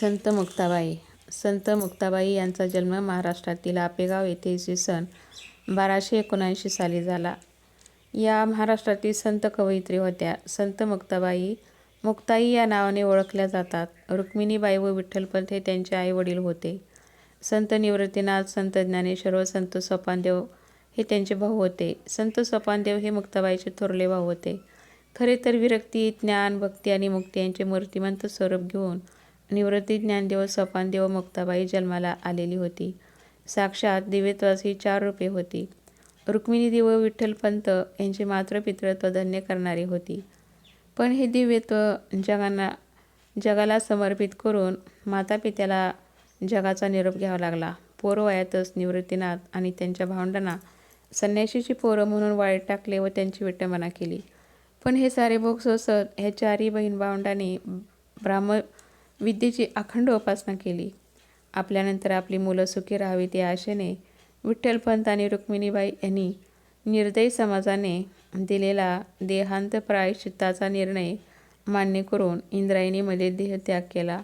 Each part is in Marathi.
संत मुक्ताबाई. संत मुक्ताबाई यांचा जन्म महाराष्ट्रातील आपेगाव येथे इसवी सन बाराशे एकोणऐंशी साली झाला. या महाराष्ट्रातील संत कवयित्री होत्या. संत मुक्ताबाई मुक्ताई या नावाने ओळखल्या जातात. रुक्मिणीबाई व विठ्ठलपंत हे त्यांचे आई वडील होते. संत निवृत्तीनाथ संत ज्ञानेश्वर व संत सोपानदेव हे त्यांचे भाऊ होते. संत सोपानदेव हे मुक्ताबाईचे थोरले भाऊ होते. खरे तर विरक्ती ज्ञान भक्ती आणि मुक्ती यांचे मूर्तिमंत स्वरूप घेऊन निवृत्ती ज्ञानदेव सोपानदेव मुक्ताबाई जन्माला आलेली होती. साक्षात दिव्यत्वास ही चार रूपे होती. रुक्मिणीदेव देव विठ्ठलपंत यांचे मातृपितृत्व धन्य करणारी होती. पण हे दिव्यत्व जगांना जगाला समर्पित करून मातापित्याला जगाचा निरोप घ्यावा लागला. पोरवयातच निवृत्तीनाथ आणि त्यांच्या भावंडांना संन्याशीची पोरं म्हणून वाईट टाकले व त्यांची विटंबना केली. पण हे सारे भोग सोसत ह्या चारही बहीण भावंडांनी ब्राह्म विद्येची अखंड उपासना केली. आपल्यानंतर आपली मुलं सुखी राहावीत या आशेने विठ्ठलपंत आणि रुक्मिणीबाई यांनी निर्दयी समाजाने दिलेला देहांत प्रायश्चित्ताचा निर्णय मान्य करून इंद्रायणीमध्ये देहत्याग केला.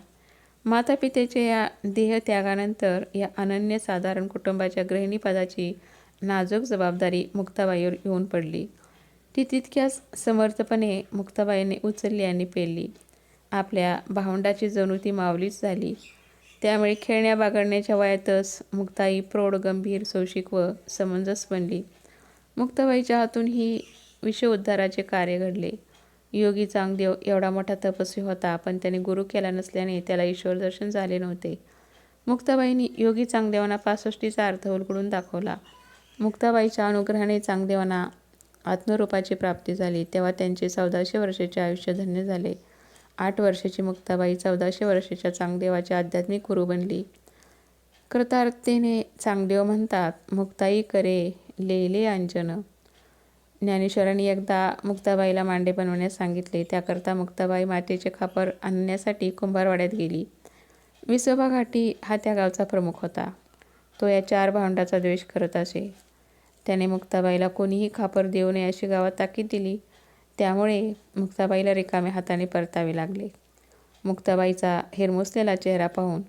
मातापित्याच्या या देहत्यागानंतर या अनन्यसाधारण कुटुंबाच्या गृहिणीपदाची नाजूक जबाबदारी मुक्ताबाईवर येऊन पडली. ती तितक्याच समर्थपणे मुक्ताबाईने उचलली आणि पेरली आपल्या भावंडाची जणू ती माऊलीच झाली. त्यामुळे खेळण्या बागडण्याच्या वयातच मुक्ताई प्रौढ गंभीर सौशिक व समंजस बनली. मुक्ताबाईच्या हातून ही विश्वउद्धाराचे कार्य घडले. योगी चांगदेव एवढा मोठा तपस्वी होता पण त्याने गुरु केला नसल्याने त्याला ईश्वर दर्शन झाले नव्हते. मुक्ताबाईंनी योगी चांगदेवांना पासष्टीचा अर्थ उलगडून दाखवला. मुक्ताबाईच्या अनुग्रहाने चांगदेवांना आत्मरूपाची प्राप्ती झाली तेव्हा त्यांचे चौदाशे वर्षाचे आयुष्य धन्य झाले. आठ वर्षाची मुक्ताबाई चौदाशे वर्षाच्या चांगदेवाची आध्यात्मिक गुरु बनली. कृतार्थतेने चांगदेव म्हणतात मुक्ताई करे लेले अंजन. ज्ञानेश्वरांनी एकदा मुक्ताबाईला मांडे बनवण्यास सांगितले. त्याकरता मुक्ताबाई मातेचे खापर आणण्यासाठी कुंभारवाड्यात गेली. विसोबा घाटी हा त्या गावचा प्रमुख होता. तो या चार भावंडाचा द्वेष करत असे. त्याने मुक्ताबाईला कोणीही खापर देऊ नये अशी गावात ताकीद दिली. त्यामुळे मुक्ताबाईला रिकाम्या हाताने परतावे लागले. मुक्ताबाईचा हिरमुसलेला चेहरा पाहून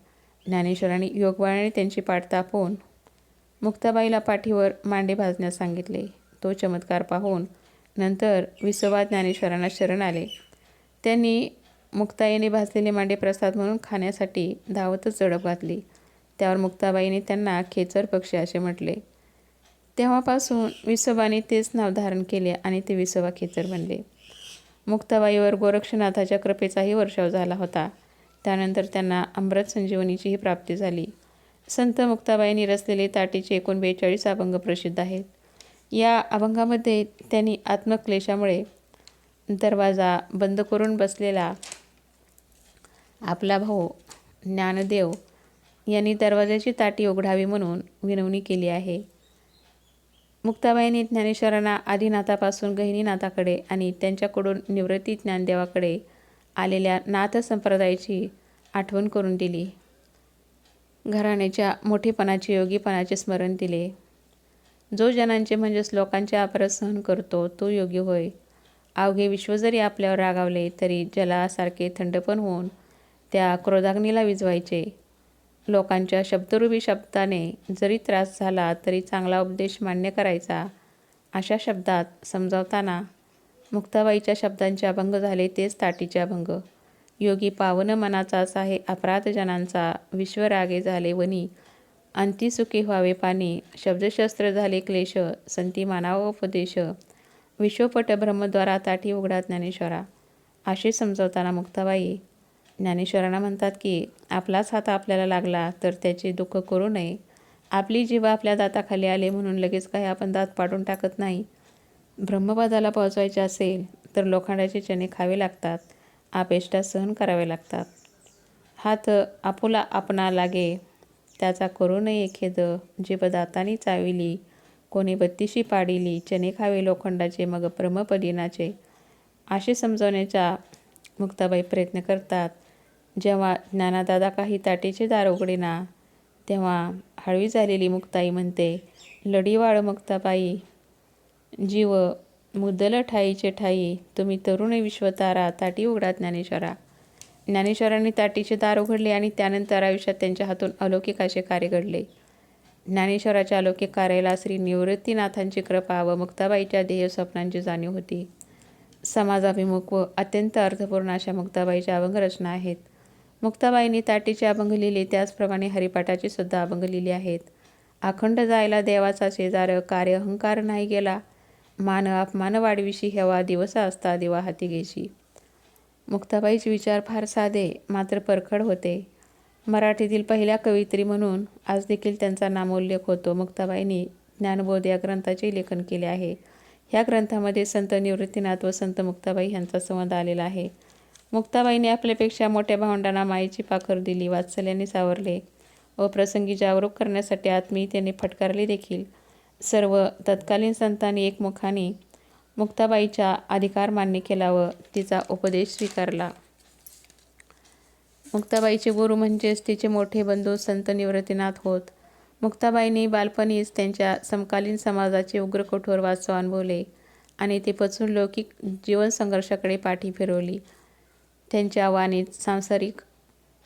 ज्ञानेश्वरांनी योगबाळाने त्यांची पाठ तापवून मुक्ताबाईला पाठीवर मांडे भाजण्यास सांगितले. तो चमत्कार पाहून नंतर विसोबा ज्ञानेश्वरांना शरण आले. त्यांनी मुक्ताईने भाजलेले मांडे प्रसाद म्हणून खाण्यासाठी धावतच झडप घातली. त्यावर मुक्ताबाईने त्यांना खेचर पक्षी असे म्हटले. तेव्हापासून विसोबाने तेच नाव धारण केले आणि ते विसोबा खेचर बनले. मुक्ताबाईवर गोरक्षनाथाच्या कृपेचाही वर्षाव झाला होता. त्यानंतर त्यांना अमृत संजीवनीचीही प्राप्ती झाली. संत मुक्ताबाईंनी रचलेले ताटीचे एकूण बेचाळीस अभंग प्रसिद्ध आहेत. या अभंगामध्ये त्यांनी आत्मक्लेशामुळे दरवाजा बंद करून बसलेला आपला भाऊ ज्ञानदेव यांनी दरवाजाची ताटी उघडावी म्हणून विनवणी केली आहे. मुक्ताबाईंनी ज्ञानेश्वरांना आदिनाथापासून गहिनीनाथाकडे आणि त्यांच्याकडून निवृत्ती ज्ञानदेवाकडे आलेल्या नाथ संप्रदायाची आठवण करून दिली. घराण्याच्या मोठेपणाचे योगीपणाचे स्मरण दिले. जो जनांचे म्हणजेच लोकांचे अपराध सहन करतो तो योगी होय. अवघे विश्व जरी आपल्यावर रागावले तरी जलासारखे थंडपण होऊन त्या क्रोधाग्नीला विझवायचे लोकांच्या शब्दरूपी शब्दाने जरी त्रास झाला तरी चांगला उपदेश मान्य करायचा. अशा शब्दात समजावताना मुक्ताबाईच्या शब्दांचे अभंग झाले तेच ताटीचे अभंग. योगी पावन मनाचाच आहे अपराधजनांचा विश्वरागे झाले वनी. अंतिसुखी व्हावे पाणी शब्दशस्त्र झाले क्लेश संती मानाव उपदेश. विश्वपट ब्रह्मद्वारा ताठी उघडा ज्ञानेश्वरा. असे समजवताना मुक्ताबाई ज्ञानेश्वरांना म्हणतात की आपलाच हात आपल्याला लागला तर त्याचे दुःख करू नये. आपली जीव आपल्या दाताखाली आले म्हणून लगेच काही आपण दात पाडून टाकत नाही. ब्रह्मपदाला पोहोचवायचे असेल तर लोखंडाचे चणे खावे लागतात. आपेष्टा सहन करावे लागतात. हात आपुला आपणा लागे त्याचा करू नये खेद. जीभ दातानी चाविली कोणी बत्तीशी पाडिली चणे खावे लोखंडाचे मग ब्रह्मपदिनाचे. असे समजवण्याचा मुक्ताबाई प्रयत्न करतात. जेव्हा ज्ञानादादा काही ताटीचे दार उघडेना तेव्हा हळवी झालेली मुक्ताई म्हणते लढीवाळ मुक्ताबाई जीव मुद्दल ठाईचे ठाई तुम्ही तरुण विश्वतारा ताटी उघडा ज्ञानेश्वरा. ज्ञानेश्वरांनी ताटीचे दार उघडले आणि त्यानंतर आयुष्यात त्यांच्या हातून अलौकिक असे कार्य घडले. ज्ञानेश्वराच्या अलौकिक कार्याला श्री निवृत्तीनाथांची कृपा व मुक्ताबाईच्या ध्येय स्वप्नांची जाणीव होती. समाजाभिमुख व अत्यंत अर्थपूर्ण अशा मुक्ताबाईच्या अभंगरचना आहेत. मुक्ताबाईंनी ताटीचे अभंग लिहिले. त्याचप्रमाणे हरिपाठाची सुद्धा अभंग लिहिली आहेत. अखंड जायला देवाचा शेजार कार्य अहंकार नाही गेला. मान अपमान वाढविशी हेवा दिवस असता दिवा हाती घेशी. मुक्ताबाईचे विचार फार साधे मात्र परखड होते. मराठीतील पहिल्या कवयित्री म्हणून आज देखील त्यांचा नामोल्लेख होतो. मुक्ताबाईंनी ज्ञानबोध या ग्रंथाचे लेखन केले आहे. ह्या ग्रंथामध्ये संत निवृत्तीनाथ व संत मुक्ताबाई यांचा संवाद आलेला आहे. मुक्ताबाईंनी आपल्यापेक्षा मोठ्या भावंडांना मायेची पाखर दिली वात्सल्याने सावरले. व प्रसंगी जागरूक करण्यासाठी आत्मीयतेने फटकारले देखील. सर्व तत्कालीन संतांनी एकमुखाने मुक्ताबाईचा अधिकार मान्य केला व तिचा उपदेश स्वीकारला. मुक्ताबाईचे गुरु म्हणजेच तिचे मोठे बंधू संत निवृत्तीनाथ होत. मुक्ताबाईंनी बालपणीच त्यांच्या समकालीन समाजाचे उग्र कठोर वास्तव अनुभवले आणि ते पचून लौकिक जीवनसंघर्षाकडे पाठी फिरवली. त्यांच्या वाणीत सांसारिक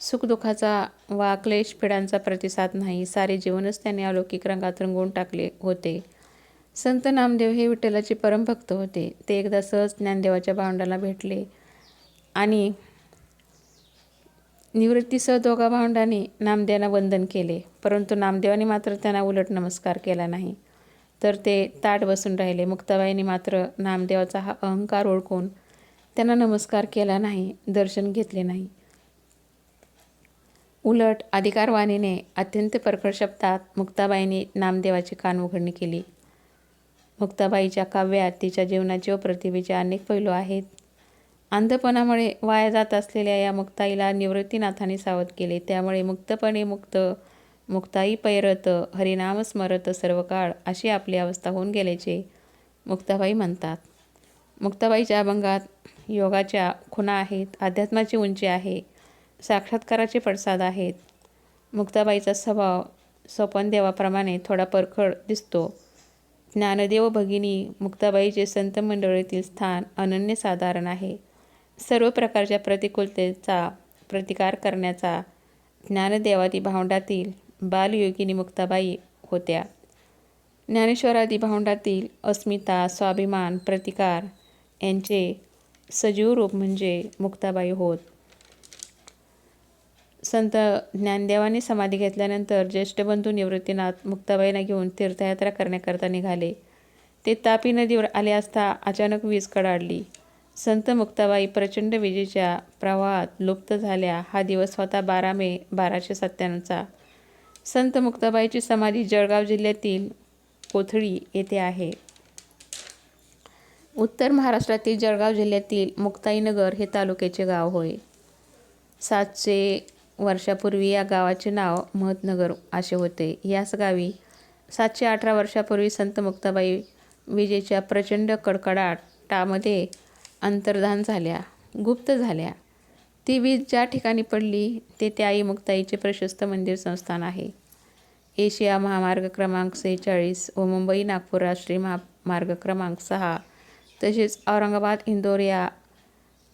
सुखदुःखाचा वा क्लेश पिढांचा प्रतिसाद नाही. सारे जीवनच त्यांनी अलौकिक रंगात रंगवून टाकले होते. संत नामदेव हे विठ्ठलाचे परमभक्त होते. ते एकदा सहज ज्ञानदेवाच्या भावंडाला भेटले आणि निवृत्तीसह दोघा भावंडांनी नामदेवांना वंदन केले. परंतु नामदेवाने मात्र त्यांना उलट नमस्कार केला नाही. तर ते ताट बसून राहिले. मुक्ताबाईंनी मात्र नामदेवाचा हा अहंकार ओळखून त्यांना नमस्कार केला नाही दर्शन घेतले नाही. उलट अधिकारवाणीने अत्यंत परखड शब्दात मुक्ताबाईंनी नामदेवाची कान उघडणी केली. मुक्ताबाईच्या काव्यात तिच्या जीवनाचे व प्रतिभेचे अनेक पैलू आहेत. अंधपणामुळे वाया जात असलेल्या या मुक्ताईला निवृत्तीनाथाने सावध केले. त्यामुळे मुक्तपणे मुक्त मुक्ताई पैरत हरिनाम स्मरत सर्व काळ अशी आपली अवस्था होऊन गेल्याचे मुक्ताबाई म्हणतात. मुक्ताबाईच्या अभंगात योगाच्या खुणा आहेत अध्यात्माची उंची आहे साक्षात्काराचे पडसाद आहेत. मुक्ताबाईचा स्वभाव स्वपनदेवाप्रमाणे थोडा परखड दिसतो. ज्ञानदेव भगिनी मुक्ताबाईचे संत मंडळीतील स्थान अनन्यसाधारण आहे. सर्व प्रकारच्या प्रतिकूलतेचा प्रतिकार करण्याचा ज्ञानदेवादी भावंडातील बालयोगिनी मुक्ताबाई होत्या. ज्ञानेश्वरादी भावंडातील अस्मिता स्वाभिमान प्रतिकार यांचे सजीव रूप म्हणजे मुक्ताबाई होत. संत ज्ञानदेवाने समाधी घेतल्यानंतर ज्येष्ठ बंधू निवृत्तीनाथ मुक्ताबाईंना घेऊन तीर्थयात्रा करण्याकरता निघाले. ते तापी नदीवर आले असता अचानक वीज कडाडली. संत मुक्ताबाई प्रचंड विजेच्या प्रवाहात लुप्त झाल्या. हा दिवस होता बारा मे बाराशे सत्त्याण्णवचा. संत मुक्ताबाईची समाधी जळगाव जिल्ह्यातील कोथळी येथे आहे. उत्तर महाराष्ट्रातील जळगाव जिल्ह्यातील मुक्ताईनगर हे तालुक्याचे गाव होय. सातशे वर्षापूर्वी या गावाचे नाव महतनगर असे होते. याच गावी सातशे अठरा वर्षापूर्वी संत मुक्ताबाई विजेच्या प्रचंड कडकडाटामध्ये अंतर्धान झाल्या गुप्त झाल्या. ती वीज ज्या ठिकाणी पडली ते त्या आई मुक्ताईचे प्रशस्त मंदिर संस्थान आहे. एशिया महामार्ग क्रमांक सेहेचाळीस व मुंबई नागपूर राष्ट्रीय महामार्ग क्रमांक सहा तसेच औरंगाबाद इंदोर या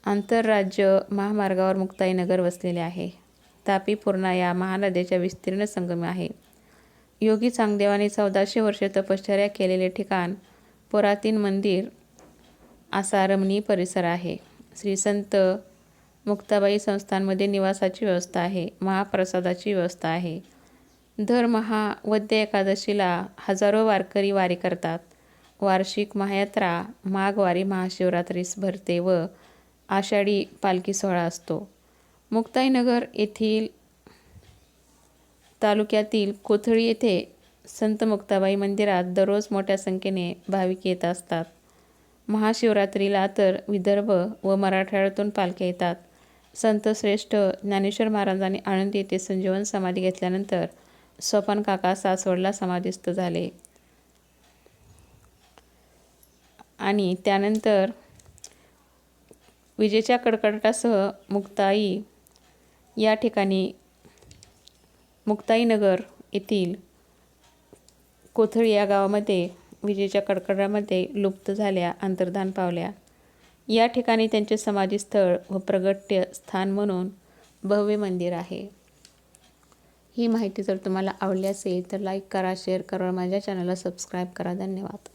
आंतरराज्य महामार्गावर मुक्ताईनगर वसलेले आहे. तापी पूर्णा या महानद्याच्या विस्तीर्ण संगम आहे. योगी चांगदेवाने चौदाशे वर्षे तपश्चर्या केलेले ठिकाण पुरातीन मंदिर असा रमणीय परिसर आहे. श्री संत मुक्ताबाई संस्थांमध्ये निवासाची व्यवस्था आहे महाप्रसादाची व्यवस्था आहे. दर महावद्य एकादशीला हजारो वारकरी वारी करतात. वार्षिक महायात्रा माघवारी महाशिवरात्रीस भरते व आषाढी पालखी सोहळा असतो. मुक्ताईनगर येथील तालुक्यातील कोथळी येथे संत मुक्ताबाई मंदिरात दररोज मोठ्या संख्येने भाविक येत असतात. महाशिवरात्रीला तर विदर्भ व मराठवाड्यातून पालख्या येतात. संत श्रेष्ठ ज्ञानेश्वर महाराजांनी आळंदी येथे संजीवन समाधी घेतल्यानंतर स्वपन काका सासवडला समाधीस्थ झाले. आणि त्यानंतर विजेच्या कडकडाटासह मुक्ताई या ठिकाणी मुक्ताईनगर येथील कोथळी या गावामध्ये विजेच्या कडकडामध्ये लुप्त झाल्या अंतर्धान पावल्या. या ठिकाणी त्यांचे समाधीस्थळ व प्रगट्य स्थान म्हणून भव्य मंदिर आहे. ही माहिती जर तुम्हाला आवडली असेल तर लाईक करा शेअर करा माझ्या चॅनलला सबस्क्राईब करा. धन्यवाद.